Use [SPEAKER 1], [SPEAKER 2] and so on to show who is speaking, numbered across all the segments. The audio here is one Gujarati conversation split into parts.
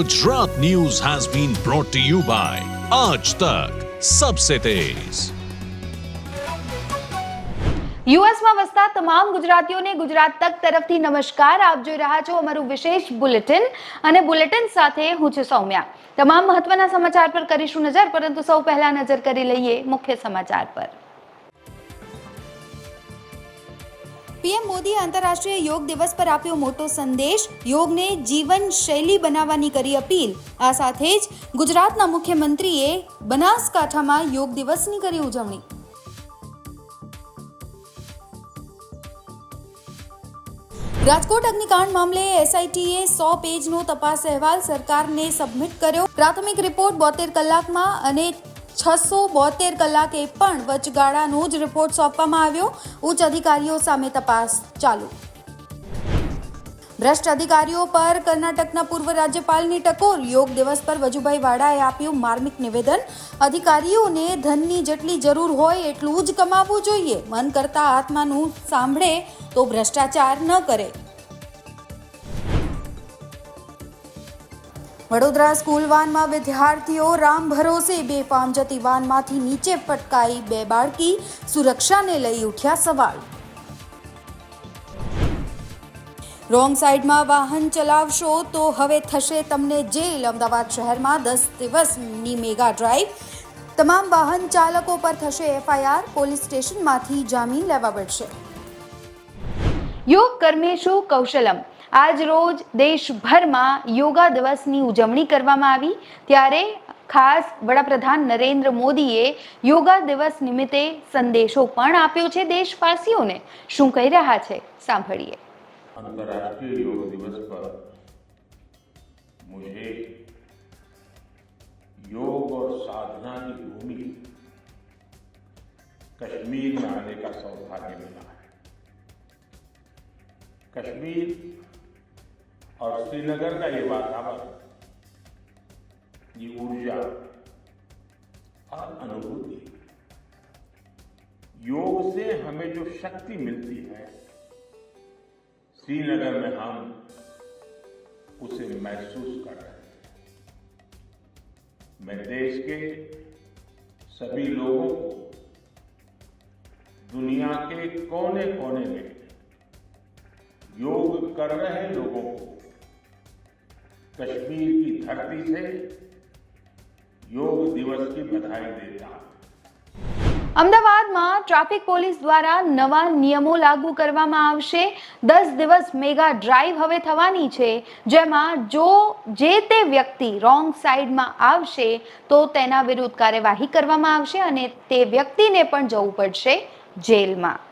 [SPEAKER 1] Gujarat news has been brought to you by Aaj Tak Sabse Tez.
[SPEAKER 2] યુએસમાં વસતા તમામ ગુજરાતીઓને ગુજરાત તક તરફથી નમસ્કાર. આપ જોઈ રહ્યા છો અમારું વિશેષ બુલેટિન અને બુલેટિન સાથે હું છું સૌમ્યા. તમામ મહત્વના સમાચાર પર કરીશું નજર, પરંતુ સૌ પહેલા નજર કરી લઈએ મુખ્ય સમાચાર પર. પીએમ મોદીએ આંતરરાષ્ટ્રીય યોગ દિવસ પર આપ્યો મોટો સંદેશ. યોગને જીવન શૈલી બનાવવાની કરી અપીલ. આ સાથે જ ગુજરાતના મુખ્યમંત્રીએ બનાસકાંઠામાં યોગ દિવસની કરી ઉજવણી. રાજકોટ અગ્નિકાંડ મામલે એસઆઈટીએ સો પેજનો તપાસ અહેવાલ સરકારને સબમિટ કર્યો. પ્રાથમિક રિપોર્ટ બોતેર કલાકમાં અને છસો બોતેર કલાકે પણ વચગાળાનો જ રિપોર્ટ સોંપવામાં આવ્યો. ઉચ્ચ અધિકારીઓ સામે તપાસ ચાલુ. ભ્રષ્ટ અધિકારીઓ પર કર્ણાટકના પૂર્વ રાજ્યપાલની ટકોર. યોગ દિવસ પર વજુભાઈ વાડાએ આપ્યું માર્મિક નિવેદન. અધિકારીઓને ધનની જેટલી જરૂર હોય એટલું જ કમાવવું જોઈએ. મન કરતા આત્માનું સાંભળે તો ભ્રષ્ટાચાર ન કરે. વડોદરા સ્કૂલ વાનમાં વિદ્યાર્થીઓ રામ ભરોસે બેફામ જતી વાનમાંથી નીચે પટકાઈ બે બાળકી સુરક્ષાને લઈ ઉઠ્યા સવાલ. રોંગ સાઈડમાં વાહન ચલાવશો તો હવે થશે તમને જેલ. અમદાવાદ શહેરમાં દસ દિવસની મેગા ડ્રાઈવ. તમામ વાહન ચાલકો પર થશે એફઆઈઆર. પોલીસ સ્ટેશનમાંથી જામીન લેવા પડશે યોગ કર્મેશુ કૌશલમ. આજ રોજ દેશભરમાં યોગા દિવસની ઉજવણી કરવામાં આવી ત્યારે ખાસ વડાપ્રધાન નરેન્દ્ર મોદીએ યોગા દિવસ નિમિત્તે સંદેશો પણ આપ્યો છે દેશવાસીઓને શું કહી રહ્યા છે સાંભળીએ
[SPEAKER 3] अंतर्राष्ट्रीय योग दिवस पर मुझे योग और साधना की भूमि कश्मीर में आने का सौभाग्य मिला है कश्मीर और श्रीनगर का ये वातावरण, ये ऊर्जा और अनुभूति। योग से हमें जो शक्ति मिलती है, श्रीनगर में हम उसे महसूस कर रहे हैं। मैं देश के सभी लोगों को, दुनिया के कोने कोने में योग कर रहे लोगों को कश्मीर की धरती से योग दिवस की बधाई देता हूं
[SPEAKER 2] અમદાવાદમાં ટ્રાફિક પોલીસ દ્વારા નવા નિયમો લાગુ કરવામાં આવશે દસ દિવસ મેગા ડ્રાઈવ હવે થવાની છે જેમાં જો જે તે વ્યક્તિ રોંગ સાઈડમાં આવશે તો તેના વિરુદ્ધ કાર્યવાહી કરવામાં આવશે અને તે વ્યક્તિને પણ જવું પડશે જેલમાં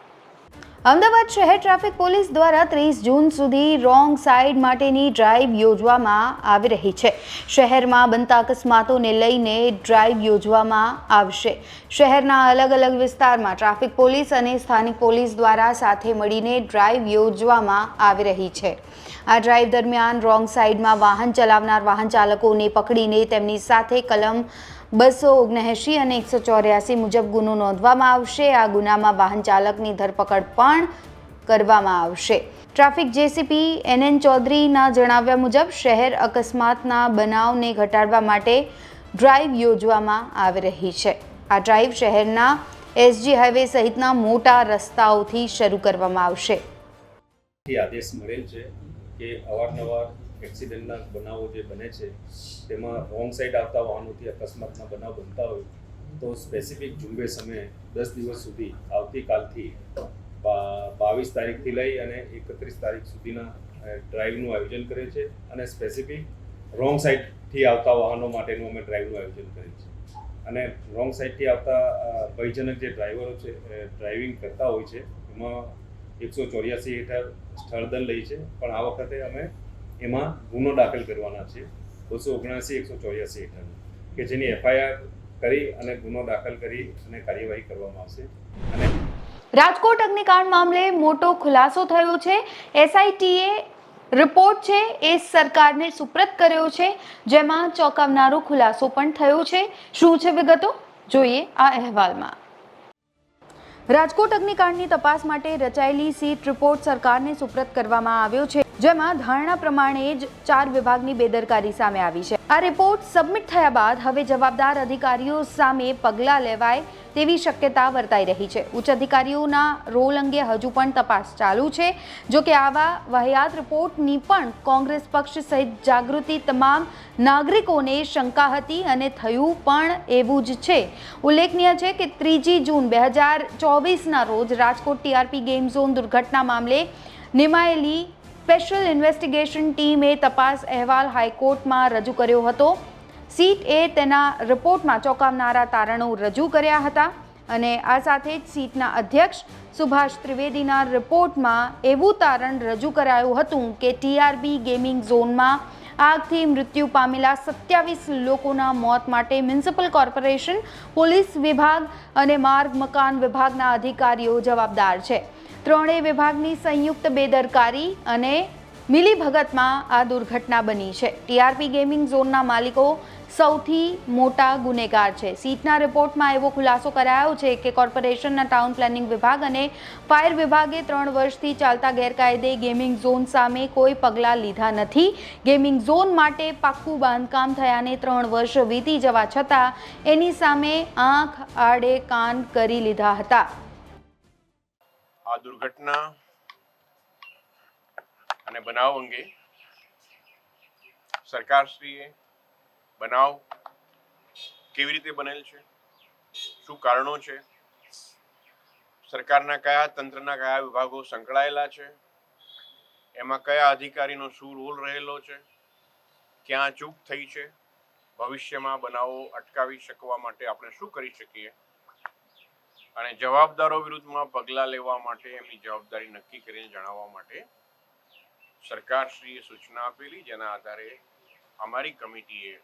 [SPEAKER 2] અમદાવાદ શહેર ટ્રાફિક પોલીસ દ્વારા ત્રીસ જૂન સુધી રોંગ સાઈડ માટેની ડ્રાઈવ યોજવામાં આવી રહી છે. શહેરમાં બનતા અકસ્માતોને લઈને ડ્રાઈવ યોજવામાં આવશે. શહેરના અલગ અલગ વિસ્તારમાં ટ્રાફિક પોલીસ અને સ્થાનિક પોલીસ દ્વારા સાથે મળીને ડ્રાઈવ યોજવામાં આવી રહી છે. આ ડ્રાઈવ દરમિયાન રોંગ સાઈડમાં વાહન ચલાવનાર વાહન ચાલકોને પકડીને તેમની સાથે કલમ બસો ઓગણએંશી અને એકસો ચોર્યાસી મુજબ ગુનો નોંધવામાં આવશે. આ ગુનામાં વાહન ચાલકની ધરપકડ પણ કરવામાં આવશે. ટ્રાફિક જેસીપી એનએન ચૌધરીના જણાવ્યા મુજબ, શહેર અકસ્માતના બનાવને ઘટાડવા માટે ડ્રાઈવ યોજવામાં આવી રહી છે. આ ડ્રાઈવ શહેરના એસજી હાઈવે સહિતના મોટા રસ્તાઓથી શરૂ કરવામાં આવશે.
[SPEAKER 4] આદેશ મળેલ છે કે અવારનવાર એક્સિડન્ટના બનાવો જે બને છે, તેમાં રોંગ સાઈડ આવતા વાહનોથી અકસ્માતના બનાવ બનતા હોય, તો સ્પેસિફિક ઝુંબેશ અમે દસ દિવસ સુધી આવતીકાલથી બાવીસ તારીખથી લઈ અને એકત્રીસ તારીખ સુધીના ડ્રાઈવનું આયોજન કરે છે અને સ્પેસિફિક રોંગ સાઈડથી આવતા વાહનો માટેનું અમે ડ્રાઈવનું આયોજન કરીએ છીએ અને રોંગ સાઈડથી આવતા ભયજનક જે ડ્રાઈવરો છે, એ ડ્રાઇવિંગ કરતા હોય છે, એમાં એકસો ચોર્યાસી હેઠળ સ્થળદંડ લઈ છે, પણ આ વખતે અમે એમાં ગુનો દાખલ કરવાના છે. બસો ઓગણસી, એકસો ચોર્યાસી હેઠળ કે જેની એફઆઈઆર કરી અને ગુનો દાખલ કરી અને કાર્યવાહી કરવામાં આવશે. અને
[SPEAKER 2] રાજકોટ અગ્નિકાંડ મામલે મોટો ખુલાસો થયો છે. એસઆઈટીએ રિપોર્ટ છે એ સરકારને સુપ્રત કર્યો છે, જેમાં ચોંકાવનારો ખુલાસો પણ થયો છે. શું છે વિગતો? જોઈએ આ અહેવાલમાં. રાજકોટ અગ્નિકાંડની તપાસ માટે રચાયેલી સીટ રિપોર્ટ સરકારને સુપ્રત કરવામાં આવ્યો છે. જેમાં ધારણા પ્રમાણે જ ચાર વિભાગની બેદરકારી સામે આવી છે. આ રિપોર્ટ સબમિટ થયા બાદ હવે જવાબદાર અધિકારીઓ સામે પગલાં લેવાય તેવી શક્યતા વર્તાઈ રહી છે. ઉચ્ચ અધિકારીઓના રોલ અંગે હજુ પણ તપાસ ચાલુ છે. જો કે આવા વાહિયાત રિપોર્ટની પણ કોંગ્રેસ પક્ષ સહિત જાગૃતિ તમામ નાગરિકોને શંકા હતી અને થયું પણ એવું જ છે. ઉલ્લેખનીય છે કે ત્રીજી જૂન બે હજાર ચોવીસના રોજ રાજકોટ ટીઆરપી ગેમ ઝોન દુર્ઘટના મામલે નિમાયેલી સ્પેશિયલ ઇન્વેસ્ટિગેશન ટીમે તપાસ અહેવાલ હાઈકોર્ટમાં રજૂ કર્યો હતો. સીટ એ તેના રિપોર્ટમાં ચોંકાવનારા તારણો રજૂ કર્યા હતા અને આ સાથે જ સીટના અધ્યક્ષ સુભાષ ત્રિવેદીના રિપોર્ટમાં એવું તારણ રજૂ કરાયું હતું કે ટીઆરબી ગેમિંગ ઝોનમાં આગથી મૃત્યુ પામેલા સત્યાવીસ લોકોના મોત માટે મ્યુનિસિપલ કોર્પોરેશન, પોલીસ વિભાગ અને માર્ગ મકાન વિભાગના અધિકારીઓ જવાબદાર છે. ત્રણેય વિભાગની સંયુક્ત બેદરકારી અને મિલીભગતમાં આ દુર્ઘટના બની છે. ટીઆરપી ગેમિંગ ઝોનના માલિકો સૌથી મોટા ગુનેગાર છે. સીટના રિપોર્ટમાં એવો ખુલાસો કરાયો છે કે કોર્પોરેશનના ટાઉન પ્લાનિંગ વિભાગ અને ફાયર વિભાગે ત્રણ વર્ષથી ચાલતા ગેરકાયદે ગેમિંગ ઝોન સામે કોઈ પગલાં લીધા નથી. ગેમિંગ ઝોન માટે પાક્કું બાંધકામ થયાને ત્રણ વર્ષ વીતી જવા છતાં એની સામે આંખ, આડે કાન કરી લીધા હતા.
[SPEAKER 5] આ દુર્ઘટના અને બનાવ અંગે સરકારશ્રીએ બનાવ કેવી રીતે બનેલ છે? શું કારણો છે? સરકારના કયા તંત્રના કયા વિભાગો સંકળાયેલા છે? એમાં કયા અધિકારીનો શું રોલ રહેલો છે? ક્યાં ચૂક થઈ છે? ભવિષ્યમાં બનાવો અટકાવી શકવા માટે આપણે શું કરી શકીએ? અને જવાબદારો વિરુદ્ધમાં પગલાં લેવા માટે એમની જવાબદારી નક્કી કરીને જણાવવા માટે સરકારશ્રીએ સૂચના આપેલી, જેના આધારે અમારી કમિટીએ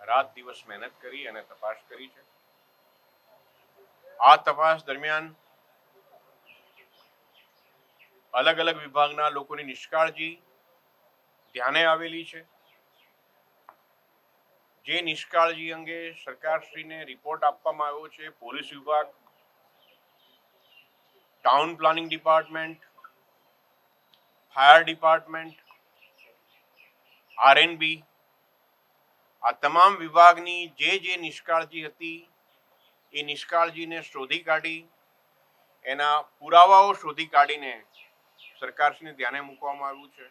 [SPEAKER 5] રાત દિવસ મહેનત કરી અને તપાસ કરી છે. આ તપાસ દરમિયાન અલગ અલગ વિભાગના લોકોની નિષ્કાળજી ધ્યાને આવેલી છે. જે નિષ્કાળજી અંગે સરકારશ્રીને રિપોર્ટ આપવામાં આવ્યો છે, પોલીસ વિભાગ town planning department fire department R N B આ તમામ વિભાગની જે જે નિષ્કાળજી હતી, એ નિષ્કાળજીને શોધી કાઢી, એના પુરાવાઓ શોધી કાઢીને સરકારશ્રીને ધ્યાને મૂકવામાં આવ્યું છે.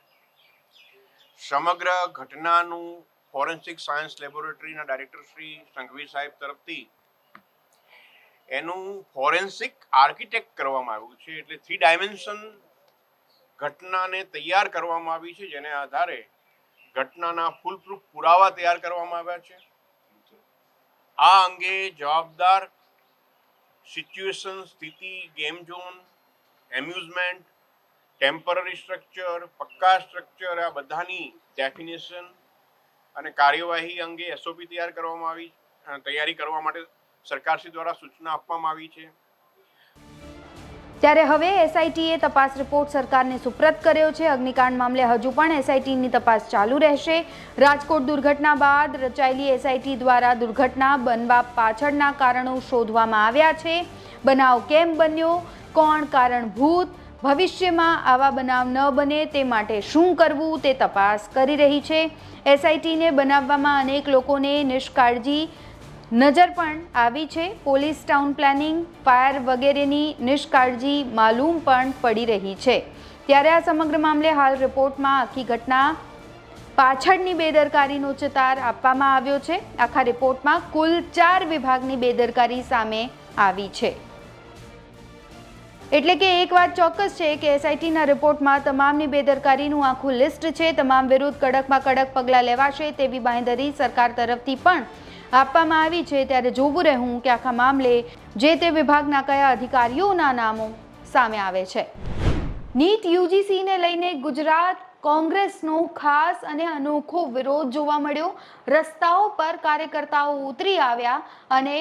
[SPEAKER 5] સમગ્ર ઘટનાનું ફોરેન્સિક સાયન્સ લેબોરેટરીના ડાયરેક્ટર શ્રી સંઘવી સાહેબ તરફથી એનું ફોરેન્સિક આર્કિટેક્ટ કરવામાં આવ્યું છે. એટલે થ્રી ડાયમેન્શન ઘટનાને તૈયાર કરવામાં આવી છે, જેને આધારે ઘટનાના ફૂલપ્રૂફ પુરાવા તૈયાર કરવામાં આવ્યા છે. આ અંગે જવાબદાર સિચ્યુએશન સ્થિતિ game zone amusement temporary structure પક્કા structure આ બધાની ડેફિનેશન અને કાર્યવાહી અંગે એસઓપી તૈયાર કરવામાં આવી તૈયારી કરવા માટે સરકારશ્રી દ્વારા સૂચના આપવામાં આવી છે.
[SPEAKER 2] ત્યારે હવે એસઆઈટીએ તપાસ રિપોર્ટ સરકારને સુપ્રત કર્યો છે. અગ્નિકાંડ મામલે હજુ પણ એસઆઈટીની તપાસ ચાલુ રહેશે. રાજકોટ દુર્ઘટના બાદ રચાયેલી એસઆઈટી દ્વારા દુર્ઘટના બનવા પાછળના કારણો શોધવામાં આવ્યા છે. બનાવ કેમ બન્યો? કોણ કારણભૂત? ભવિષ્યમાં આવા બનાવ ન બને તે માટે શું કરવું તે તપાસ કરી રહી છે. એસઆઈટીને બનાવવામાં અનેક લોકોને નિષ્કાળજી નજર પણ આવી છે. પોલીસ ટાઉન પ્લાનિંગ, ફાયર વગેરેની નિષ્કાળજી માલુમ પણ પડી રહી છે. ત્યારે આ સમગ્ર મામલે હાલ રિપોર્ટમાં આખી ઘટના પાછળની બેદરકારીનો ચિતાર આપવામાં આવ્યો છે. આખા રિપોર્ટમાં કુલ ચાર વિભાગની બેદરકારી સામે આવી છે. એટલે કે એક વાત ચોક્કસ છે કે એસઆઈટીના રિપોર્ટમાં તમામની બેદરકારીનું આખું લિસ્ટ છે. તમામ વિરુદ્ધ કડકમાં કડક પગલાં લેવાશે તેવી બાંયધરી સરકાર તરફથી પણ આપવામાં આવી છે. ત્યારે જોવું રહેવું કે આખા મામલે જે તે વિભાગના કયા અધિકારીઓના નામો સામે આવે છે. નીટ યુજીસીને લઈને ગુજરાત કોંગ્રેસનો ખાસ અને અનોખો વિરોધ જોવા મળ્યો. રસ્તાઓ પર કાર્યકર્તાઓ ઉતરી આવ્યા અને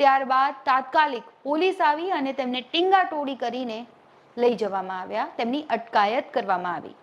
[SPEAKER 2] ત્યારબાદ તાત્કાલિક પોલીસ આવી અને તેમને ટીંગાટોળી કરીને લઈ જવામાં આવ્યા. તેમની અટકાયત કરવામાં આવી.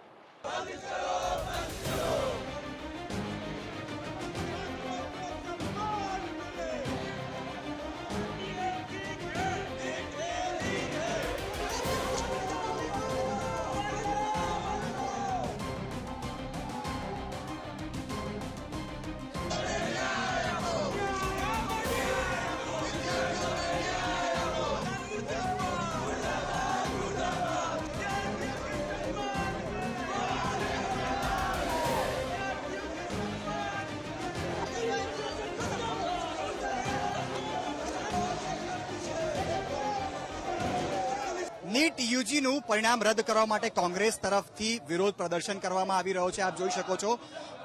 [SPEAKER 6] નીટ યુજીનું પરિણામ રદ કરવા માટે કોંગ્રેસ તરફથી વિરોધ પ્રદર્શન કરવામાં આવી રહ્યો છે. આપ જોઈ શકો છો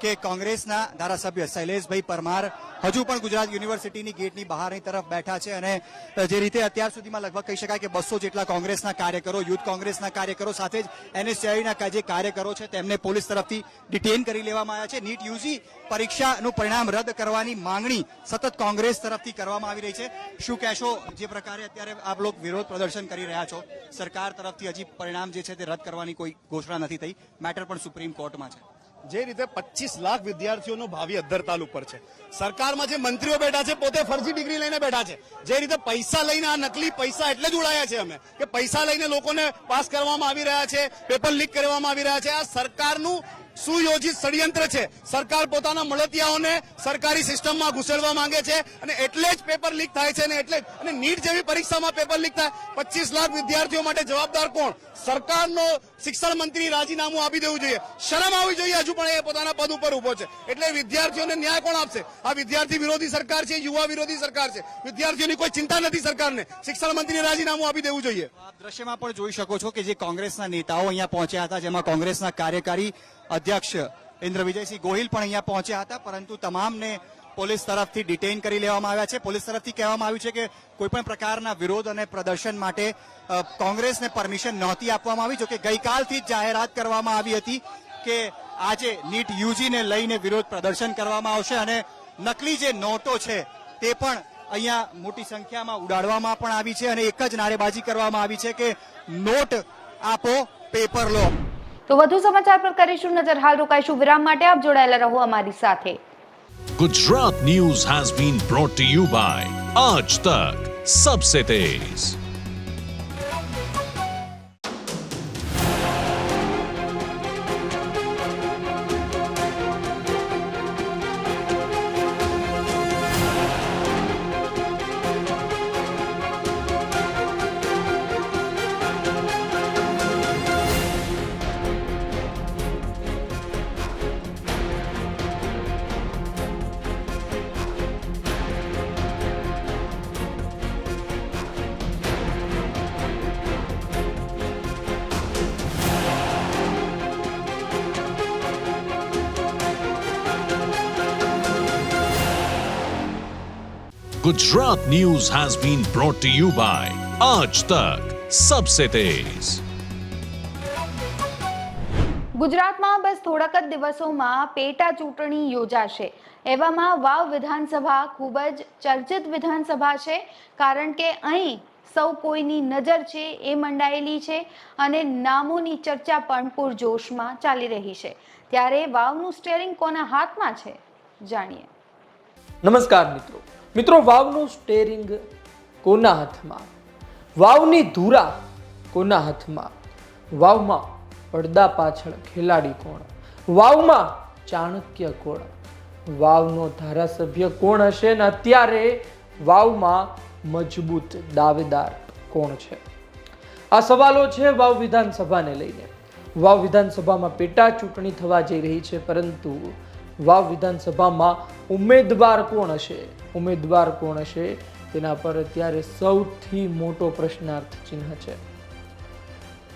[SPEAKER 6] કે કોંગ્રેસના ધારાસભ્ય શૈલેષભાઈ પરમાર હજુ પણ ગુજરાત યુનિવર્સિટીની ગેટની બહારની તરફ બેઠા છે અને જે રીતે અત્યાર સુધીમાં લગભગ કહી શકાય કે બસો જેટલા કોંગ્રેસના કાર્યકરો, યુથ કોંગ્રેસના કાર્યકરો સાથે જ એનએસસીઆઈના જે કાર્યકરો છે તેમને પોલીસ તરફથી ડિટેન કરી લેવામાં આવ્યા છે. નીટ યુજી પરીક્ષાનું પરિણામ રદ કરવાની માંગણી સતત કોંગ્રેસ તરફથી કરવામાં આવી રહી છે. શું કહેશો? જે પ્રકારે અત્યારે આપ લોકો વિરોધ પ્રદર્શન કરી રહ્યા છો, સરકાર તરફથી હજી પરિણામ જે છે તે રદ કરવાની કોઈ ઘોષણા નથી થઈ. મેટર પણ સુપ્રીમ કોર્ટમાં છે.
[SPEAKER 7] જે રીતે પચીસ લાખ વિદ્યાર્થીઓનું ભાવિ અદ્ધરતાલ ઉપર છે. સરકારમાં જે મંત્રીઓ બેઠા છે, પોતે ફરજી ડિગ્રી લઈને બેઠા છે. જે રીતે પૈસા લઈને આ નકલી પૈસા એટલે જ ઉડાયા છે અમે, કે પૈસા લઈને લોકોને પાસ કરવામાં આવી રહ્યા છે, પેપર લીક કરવામાં આવી રહ્યા છે. આ સરકારનું સુયોજિત ષડયંત્ર છે. સરકાર પોતાના મળતિયાઓને સરકારી સિસ્ટમમાં ઘુસેડવા માંગે છે અને એટલે જ પેપર લીક થાય છે અને એટલે અને નીટ જેવી પરીક્ષામાં પેપર લીક થાય. પચીસ લાખ વિદ્યાર્થીઓ માટે જવાબદાર કોણ? સરકારનો શિક્ષણ મંત્રી રાજીનામું આપી દેવું જોઈએ. શરમ આવવી જોઈએ હજુ પણ એ પોતાના પદ ઉપર ઊભો છે. એટલે વિદ્યાર્થીઓને ન્યાય કોણ આપશે? આ વિદ્યાર્થી વિરોધી સરકાર છે, યુવા વિરોધી સરકાર છે. વિદ્યાર્થીઓની કોઈ ચિંતા નથી સરકારને. શિક્ષણ મંત્રીને રાજીનામું આપી દેવું જોઈએ.
[SPEAKER 6] દ્રશ્યમાં પણ જોઈ શકો છો કે જે કોંગ્રેસના નેતાઓ અહીંયા પહોંચ્યા હતા, જેમાં કોંગ્રેસના કાર્યકારી અધ્યક્ષ ઇન્દ્ર વિજયસિંહ ગોહિલ પણ અહીંયા પહોંચ્યા હતા, પરંતુ તમામને પોલીસ તરફથી ડિટેઇન કરી લેવામાં આવ્યા છે. પોલીસ તરફથી કહેવામાં આવ્યું છે કે કોઈપણ પ્રકારના વિરોધ અને પ્રદર્શન માટે કોંગ્રેસને પરમિશન નહોતી આપવામાં આવી જોકે ગઈકાલથી જ જાહેરાત કરવામાં આવી હતી કે આજે નીટ યુજીને લઈને વિરોધ પ્રદર્શન કરવામાં આવશે અને નકલી જે નોટો છે તે પણ અહીંયા મોટી સંખ્યામાં ઉડાડવામાં પણ આવી છે અને એક જ નારેબાજી કરવામાં આવી છે કે નોટ આપો, પેપર લો.
[SPEAKER 2] તો વધુ સમાચાર પર કરીશું નજર હાલ રોકાઈશું વિરામ માટે આપ જોડાયેલા રહો અમારી સાથે
[SPEAKER 1] News has been brought to you by Aaj Tak Sabse Tez. Gujarat news has been brought to you by Aaj Tak Sabse Tez.
[SPEAKER 2] ગુજરાતમાં બસ થોડાક જ દિવસોમાં પેટા ચૂંટણી યોજાશે. એવામાં વાવ વિધાનસભા ખૂબ જ ચર્ચિત વિધાનસભા છે કારણ કે અહીં સૌ કોઈની નજર છે એ મંડાયેલી છે અને નામોની ચર્ચા પણ પૂરજોશમાં ચાલી રહી છે. ત્યારે વાવનું સ્ટેરિંગ કોના હાથમાં છે જાણીએ.
[SPEAKER 8] નમસ્કાર મિત્રો. મિત્રો, વાવનું સ્ટેરિંગ કોના હાથમાં? વાવની ધુરા કોના હાથમાં? વાવમાં પડદા પાછળ ખેલાડી કોણ? વાવમાં ચાણક્ય કોણ? વાવનો ધારાસભ્ય કોણ હશે ને અત્યારે વાવમાં મજબૂત દાવેદાર કોણ છે? આ સવાલો છે વાવ વિધાનસભાને લઈને. વાવ વિધાનસભામાં પેટા ચૂંટણી થવા જઈ રહી છે, પરંતુ વાવ વિધાનસભામાં ઉમેદવાર કોણ હશે? ઉમેદવાર કોણ હશે? તેના પર અત્યારે સૌથી મોટો પ્રશ્નાર્થ ચિહ્ન છે.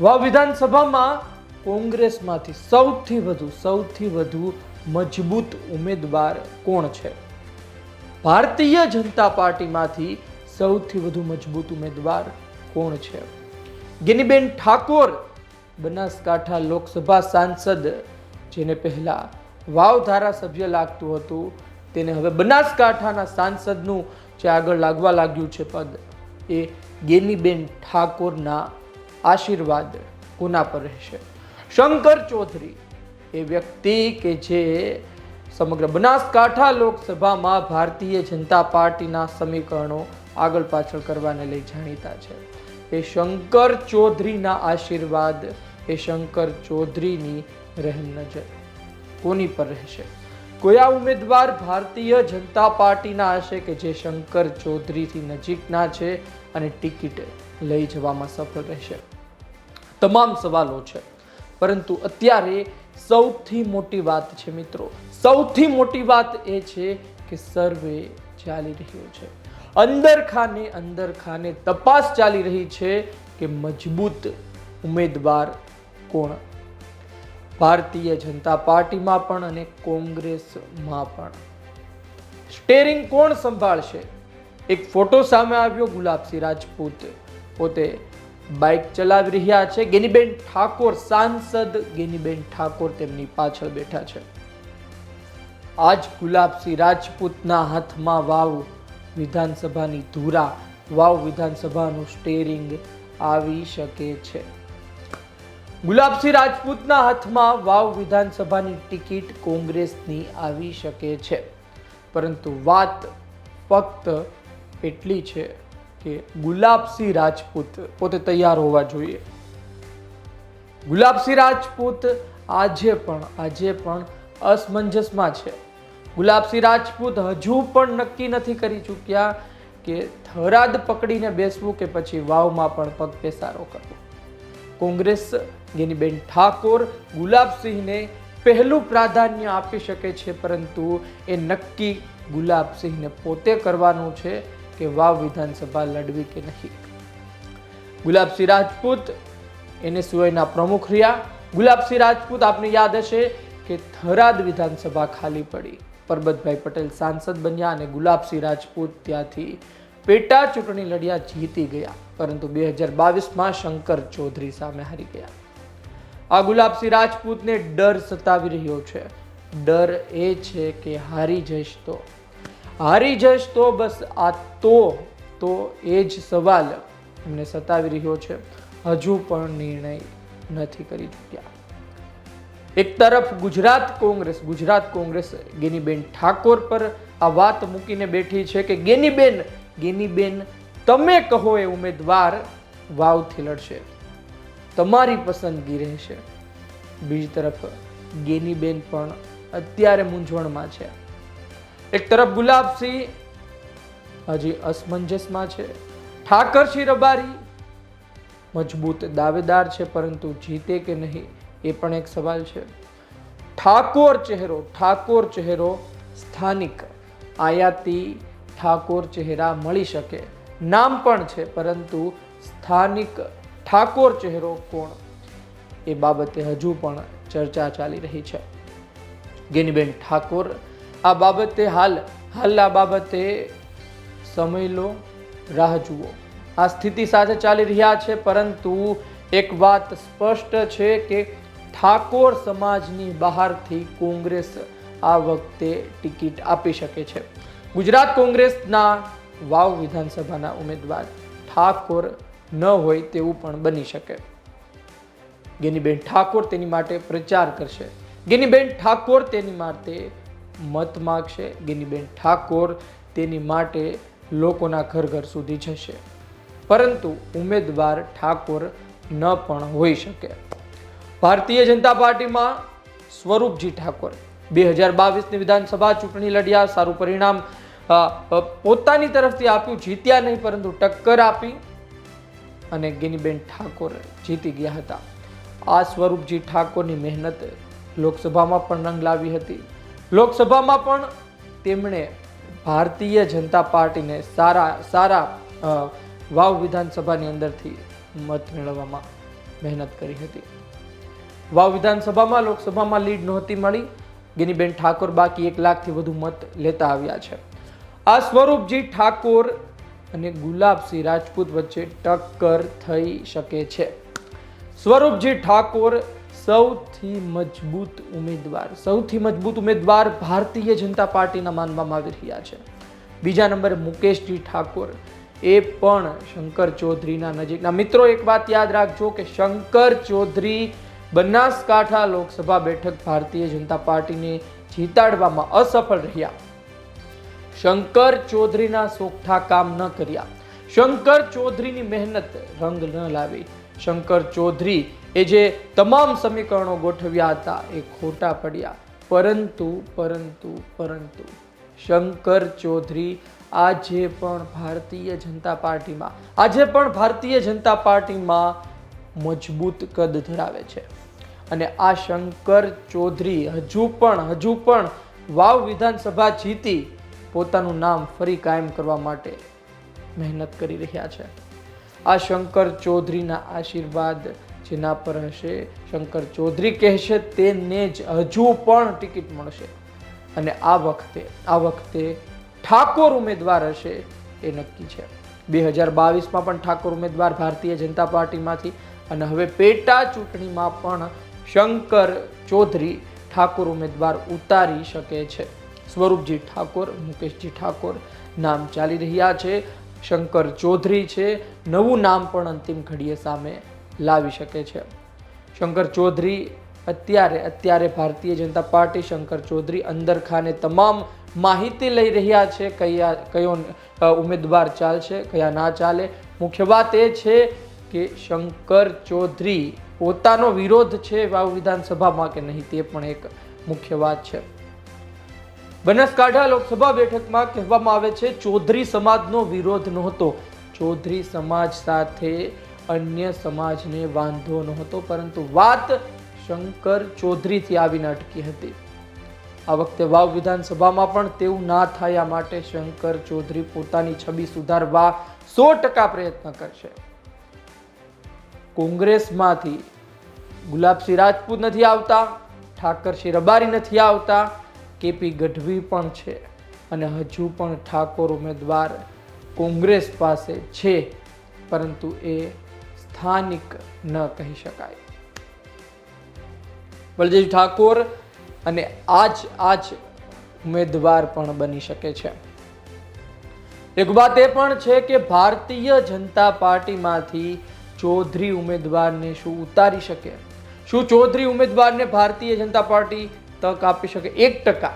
[SPEAKER 8] વાવ વિધાનસભામાં કોંગ્રેસમાંથી સૌથી વધુ સૌથી વધુ મજબૂત ઉમેદવાર કોણ છે? ભારતીય જનતા પાર્ટીમાંથી સૌથી વધુ મજબૂત ઉમેદવાર કોણ છે? ગિનીબેન ઠાકોર, બનાસકાંઠા લોકસભા સાંસદ, જેને પહેલા વાવ ધારાસભ્ય લાગતું હતું તેને હવે બનાસકાંઠાના સાંસદનું જે આગળ લાગવા લાગ્યું છે પદ, એ ગેનીબેન ઠાકોરના આશીર્વાદ કોના પર રહેશે? શંકર ચૌધરી, એ વ્યક્તિ કે જે સમગ્ર બનાસકાંઠા લોકસભામાં ભારતીય જનતા પાર્ટીના સમીકરણો આગળ પાછળ કરવાને લઈ જાણીતા છે. એ શંકર ચૌધરીના આશીર્વાદ, એ શંકર ચૌધરીની રહેમ નજર કોની પર રહેશે? કયા ઉમેદવાર ભારતીય જનતા પાર્ટીના હશે કે જે શંકર ચૌધરીથી નજીકના છે અને ટિકિટ લઈ જવામાં સફળ રહેશે? તમામ સવાલો છે. પરંતુ અત્યારે સૌથી મોટી વાત છે મિત્રો, સૌથી મોટી વાત એ છે કે સર્વે ચાલી રહ્યો છે. અંદર ખાને અંદર ખાને તપાસ ચાલી રહી છે કે મજબૂત ઉમેદવાર કોણ ભારતીય જનતા પાર્ટીમાં પણ અને કોંગ્રેસમાં પણ. સ્ટેરિંગ કોણ સંભાળશે? એક ફોટો સામે આવ્યો ગુલાબસિંહ રાજપૂત. પોતે બાઇક ચલાવી રહ્યા છે. ગેનીબેન ઠાકોર, સાંસદ ગેનીબેન ઠાકોર તેમની પાછળ બેઠા છે. આજ ગુલાબસિંહ રાજપૂતના હાથમાં વાવ વિધાનસભાની ધુરા. વાવ વિધાનસભાનું સ્ટેરિંગ આવી શકે છે. ગુલાબસિંહ રાજપૂતના હાથમાં વાવ વિધાનસભાની ટિકિટ કોંગ્રેસની આવી શકે છે. પરંતુ વાત ફક્ત એટલી છે કે ગુલાબસિંહ રાજપૂત પોતે તૈયાર હોવા જોઈએ. ગુલાબસિંહ રાજપૂત આજે પણ આજે પણ અસમંજસમાં છે. ગુલાબસિંહ રાજપૂત હજુ પણ નક્કી નથી કરી ચૂક્યા કે થરાદ પકડીને બેસવું કે પછી વાવમાં પણ પગ પેસારો કરવો. કોંગ્રેસ ગેનીબેન ઠાકોર ગુલાબસિંહને પહેલું પ્રાધાન્ય આપી શકે છે, પરંતુ એ નક્કી ગુલાબસિંહને પોતે કરવાનું છે કે વાવ વિધાનસભા લડવી કે નહીં. ગુલાબસિંહ રાજપૂત, એને સિવાયના પ્રમુખ રહ્યા. ગુલાબસિંહ રાજપૂત, આપને યાદ હશે કે થરાદ વિધાનસભા ખાલી પડી. પરબતભાઈ પટેલ સાંસદ બન્યા અને ગુલાબસિંહ રાજપૂત ત્યાંથી પેટા ચૂંટણી લડ્યા જીતી ગયા, પરંતુ બે હજાર બાવીસમાં શંકર ચૌધરી સામે હારી ગયા. આ ગુલાબસિંહ રાજપૂતને ડર સતાવી રહ્યો છે. ડર એ છે કે હારી જઈશ તો. હારી જઈશ તો બસ આ તો તો એ જ સવાલ એમને સતાવી રહ્યો છે. હજુ પણ નિર્ણય નથી કરી ચૂક્યા એક તરફ ગુજરાત કોંગ્રેસ ગુજરાત કોંગ્રેસ ગેનીબેન ઠાકોર પર આ વાત મૂકીને બેઠી છે કે ગેનીબેન ગેનીબેન, તમે કહો એ ઉમેદવાર વાવથી લડશે. તમારી પસંદગી રહેશે. બીજી તરફ, ગેનીબેન પણ અત્યારે મૂંઝવણમાં છે. એક તરફ ગુલાબસિંહ, હજી અસમંજસમાં છે. ઠાકરસિંહ રબારી મજબૂત દાવેદાર છે, પરંતુ જીતે કે નહીં એ પણ એક સવાલ છે. ઠાકોર ચહેરો ઠાકોર ચહેરો સ્થાનિક આયાતી ઠાકોર ચહેરા મળી શકે. નામ પણ છે, પરંતુ સ્થાનિક ઠાકોર ચહેરો કોણ? એ બાબતે હજુ પણ ચર્ચા ચાલી રહી છે. ગેનીબેન ઠાકોર, આ બાબતે હાલ હાલ આ બાબતે સમય લો, રાહ જુઓ. આ સ્થિતિ સાથે ચાલી રહ્યા છે, પરંતુ એક વાત સ્પષ્ટ છે કે ઠાકોર સમાજની બહારથી કોંગ્રેસ આ વખતે ટિકિટ આપી શકે છે. ગુજરાત કોંગ્રેસના વાવ વિધાનસભાના ઉમેદવાર ઠાકોર ન હોય તેવું પણ બની શકે. ગેનીબેન ઠાકોર તેની માટે પ્રચાર કરશે. ગેનીબેન ઠાકોર તેની માટે મત માગશે. ગેનીબેન ઠાકોર તેની માટે લોકોના ઘર ઘર સુધી જશે. પરંતુ ઉમેદવાર ઠાકોર ન પણ હોઈ શકે. ભારતીય જનતા પાર્ટીમાં સ્વરૂપજી ઠાકોર. બે હજાર બાવીસની વિધાનસભા ચૂંટણી લડ્યા. સારું પરિણામ પોતાની તરફથી આપ્યું, જીત્યા નહીં, પરંતુ ટક્કર આપી અને ગિનીબેન ઠાકોર જીતી ગયા હતા. આ સ્વરૂપજી ઠાકોરની મહેનત લોકસભામાં પણ રંગ લાવી હતી. લોકસભામાં પણ તેમણે ભારતીય જનતા પાર્ટીને સારા સારા વાવ વિધાનસભાની અંદરથી મત મેળવવામાં મહેનત કરી હતી. વાવ વિધાનસભામાં લોકસભામાં લીડ નહોતી મળી. ગિનીબેન ઠાકોર બાકી એક લાખથી વધુ મત લેતા આવ્યા છે. આ સ્વરૂપજી ઠાકોર અને ગુલાબસિંહ રાજપૂત વચ્ચે ટક્કર થઈ શકે છે. સ્વરૂપજી ઠાકોર સૌથી મજબૂત ઉમેદવાર, સૌથી મજબૂત ઉમેદવાર ભારતીય જનતા પાર્ટીના માનવામાં આવી રહ્યા છે. બીજા નંબરે મુકેશજી ઠાકોર, એ પણ શંકર ચૌધરીના નજીકના મિત્રો, એક વાત યાદ રાખજો કે શંકર ચૌધરી બનાસકાંઠા લોકસભા બેઠક ભારતીય જનતા પાર્ટીને જીતાડવામાં અસફળ રહ્યા. શંકર ચૌધરીના સોગઠા કામ ન કર્યા. શંકર ચૌધરીની મહેનત રંગ ન લાવી. શંકર ચૌધરી એ જે તમામ સમીકરણો ગોઠવ્યા હતા એ ખોટા પડ્યા. પરંતુ પરંતુ પરંતુ શંકર ચૌધરી આજે પણ ભારતીય જનતા પાર્ટીમાં, આજે પણ ભારતીય જનતા પાર્ટીમાં મજબૂત કદ ધરાવે છે. અને આ શંકર ચૌધરી હજુ પણ હજુ પણ વાવ વિધાનસભા જીતી પોતાનું નામ ફરી કાયમ કરવા માટે મહેનત કરી રહ્યા છે. આ શંકર ચૌધરીના આશીર્વાદ જેના પર હશે. શંકર ચૌધરી કહેશે, તેને જ હજુ પણ ટિકિટ મળશે. અને આ વખતે આ વખતે ઠાકોર ઉમેદવાર હશે એ નક્કી છે. બે હજાર બાવીસમાં પણ ઠાકોર ઉમેદવાર ભારતીય જનતા પાર્ટીમાંથી અને હવે પેટા ચૂંટણીમાં પણ શંકર ચૌધરી ઠાકોર ઉમેદવાર ઉતારી શકે છે. સ્વરૂપજી ઠાકોર, મુકેશજી ઠાકોર નામ ચાલી રહ્યા છે. શંકર ચૌધરી છે. નવું નામ પણ અંતિમ ઘડીએ સામે લાવી શકે છે. શંકર ચૌધરી અત્યારે અત્યારે ભારતીય જનતા પાર્ટી શંકર ચૌધરી અંદર ખાને તમામ માહિતી લઈ રહ્યા છે. કયા, કયો ઉમેદવાર ચાલશે, કયા ના ચાલે. મુખ્ય વાત એ છે કે શંકર ચૌધરી પોતાનો વિરોધ છે વાવ વિધાનસભામાં કે નહીં તે પણ એક મુખ્ય વાત છે. બનાસકાંઠા લોકસભા બેઠકમાં કહેવામાં આવે છે, ચૌધરી સમાજનો વિરોધ નહોતો. ચૌધરી સમાજ સાથે અન્ય સમાજને વાંધો નહોતો, પરંતુ વાત શંકર ચૌધરીથી આવીને અટકી હતી. આ વખતે વાવ વિધાનસભામાં પણ તેવું ના થાય માટે શંકર ચૌધરી પોતાની છબી સુધારવા સો ટકા પ્રયત્ન કરશે. કોંગ્રેસમાંથી ગુલાબસિંહ રાજપૂત નથી આવતા, ઠાકરસિંહ રબારી નથી આવતા કેપી ગઢવી પણ છે અને હજુ પણ ઠાકોર ઉમેદવાર કોંગ્રેસ પાસે છે, પરંતુ એ સ્થાનિક ન કહી શકાય. બલદેવ ઠાકોર અને આજ આજ ઉમેદવાર પણ બની શકે છે. એક વાત એ પણ છે કે ભારતીય જનતા પાર્ટીમાંથી ચૌધરી ઉમેદવારને શું ઉતારી શકે? શું ચૌધરી ઉમેદવારને ભારતીય જનતા પાર્ટી તક આપી શકે. એક ટકા.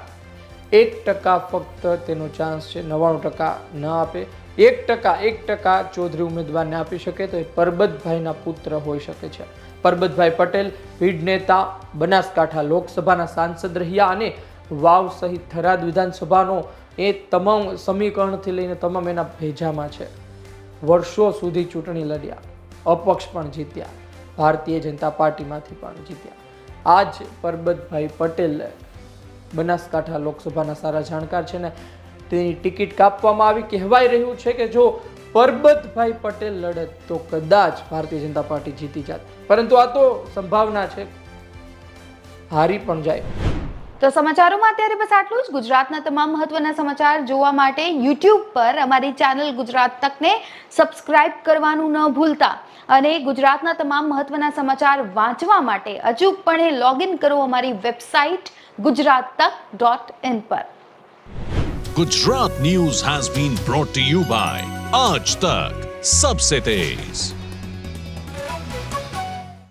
[SPEAKER 8] એક ટકા ફક્ત તેનો ચાન્સ છે. નવ્વાણું ટકા ન આપે. એક ટકા એક ટકા ચૌધરી ઉમેદવારને આપી શકે તો એ પરબતભાઈના પુત્ર હોઈ શકે છે. પરબતભાઈ પટેલ ભીડ નેતા, બનાસકાંઠા લોકસભાના સાંસદ રહ્યા અને વાવ સહિત થરાદ વિધાનસભાનો એ તમામ સમીકરણથી લઈને તમામ એના ભેજામાં છે. વર્ષો સુધી ચૂંટણી લડ્યા. અપક્ષ પણ જીત્યા. ભારતીય જનતા પાર્ટીમાંથી પણ જીત્યા. આજ પરબતભાઈ પટેલ બનાસકાંઠા લોકસભાના સારા જાણકાર છે ને, તેની ટિકિટ કાપવામાં આવી. કહેવાય રહ્યું છે કે જો પરબતભાઈ પટેલ લડત, તો કદાચ ભારતીય જનતા પાર્ટી જીતી જાત. પરંતુ આ તો સંભાવના છે. હારી પણ જાય.
[SPEAKER 2] તો સમાચારોમાં અત્યારે બસ આટલું જ. ગુજરાતના તમામ મહત્વના સમાચાર જોવા માટે યુટ્યુબ પર અમારી ચેનલ ગુજરાત તકને સબસ્ક્રાઇબ કરવાનું ન ભૂલતા. અને ગુજરાતના તમામ મહત્વના સમાચાર વાંચવા માટે અચૂકપણે લોગિન કરો અમારી વેબસાઇટ ગુજરાત તક ડોટ ઇન પર.
[SPEAKER 1] Gujarat news has been brought you by Aaj Tak Sabse Tez.